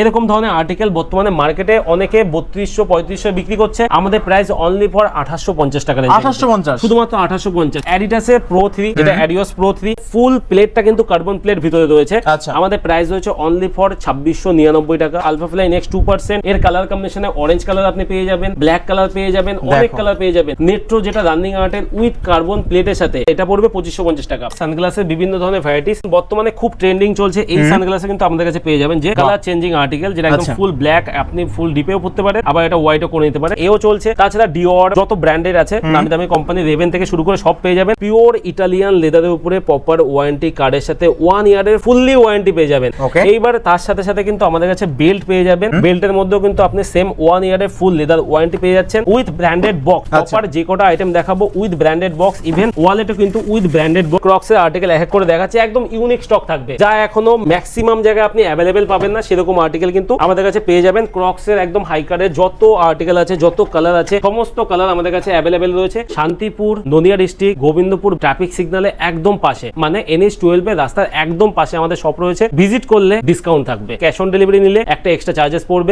এরকম ধরনের আর্টিকেল বর্তমানে মার্কেটে অনেকে বত্রিশশো পঁয়ত্রিশশো বিক্রি করছে। আমাদের প্রাইস অনলি ফর আঠাশশো পঞ্চাশ টাকা আঠাশশো পঞ্চাশ। শুধুমাত্র আঠাশশো পঞ্চাশ। অ্যাডিডাসের প্রো থ্রি যেটা অ্যাডিওস প্রো থ্রি ফুল প্লেটটা কিন্তু কার্বন প্লেট ভিতরে রয়েছে। আচ্ছা। আমাদের প্রাইস রয়েছে অনলি ফর ছাব্বিশশো নিরানব্বই টাকা। Alpha fly next two percent এর কালার কম্বিনেশনে অরেঞ্জ কালার আপনি পেয়ে যাবেন ব্ল্যাক কালার পেয়ে যাবেন অনেক কালার পেয়ে যাবেন। নেট্রো যেটা রানিং আর্টেল উইথ কার্বন প্লেটের সাথে এটা পড়বে পঁচিশশো পঞ্চাশ টাকা। সানগ্লাসের বিভিন্ন ধরনের ভ্যারাইটিস বর্তমানে খুব ট্রেন্ডিং চলছে। এই সানগ্লাসে কিন্তু আমাদের কাছে পেয়ে যাবেন যে কালার চেঞ্জিং আর্টিকেল যেটা একদম আচ্ছা। ফুল ব্ল্যাক আপনি ফুল ডিপেও পড়তে পারেন আবার এটা হোয়াইটও করে নিতে পারেন। এও চলছে। তাছাড়া ডিওর যত ব্র্যান্ডের আছে নামি দামি কোম্পানি রেভেন থেকে শুরু করে সব পেয়ে যাবেন। পিওর ইটালিয়ান লেদারের উপরে প্রপার ওয়ারেন্টি কার্ডের সাথে ওয়ান ইয়ারের ফুললি ওয়ারেন্টি পেয়ে যাবেন। এইবার তার সাথে সাথে কিন্তু আমাদের কাছে বেল্ট পেয়ে যাবেন। বেল্টের মধ্যেও কিন্তু আপনি সেম ওয়ান ইয়ারের ফুল লেদার ওয়ারেন্টি পেয়ে যাচ্ছেন উইথ ব্র্যান্ডেড বক্স আচ্ছা। প্রপার যে কটা আইটেম দেখাবো উইথ ব্র্যান্ডেড বক্স ইভেন ওয়ালেটও কিন্তু উইথ ব্র্যান্ডেড বক্স ক্রক্সের আর্টিকেল এক এক করে দেখাচ্ছে। একদম ইউনিক স্টক থাকবে। যা এখনও ম্যাক্সিমাম জায়গায় আপনি অ্যাভেলেবেল পাবেন না সেরকম আর্টিকেল কিন্তু আমাদের কাছে পেয়ে যাবেন। ক্রক্সের একদম হাইকারের যত আর্টিকেল আছে, যত কালার আছে, সমস্ত কালার আমাদের কাছে অ্যাভেলেবেল রয়েছে। শান্তিপুর, নদিয়া ডিস্ট্রিক্ট গোবিন্দপুর ট্রাফিক সিগন্যালে একদম পাশে। মানে এনএস টুয়েলভ এর রাস্তার একদম পাশে আমাদের শপ রয়েছে। ভিজিট করলে ডিসকাউন্ট থাকবে। ক্যাশ অন ডেলিভারি নিলে একটা এক্সট্রা চার্জেস পড়বে।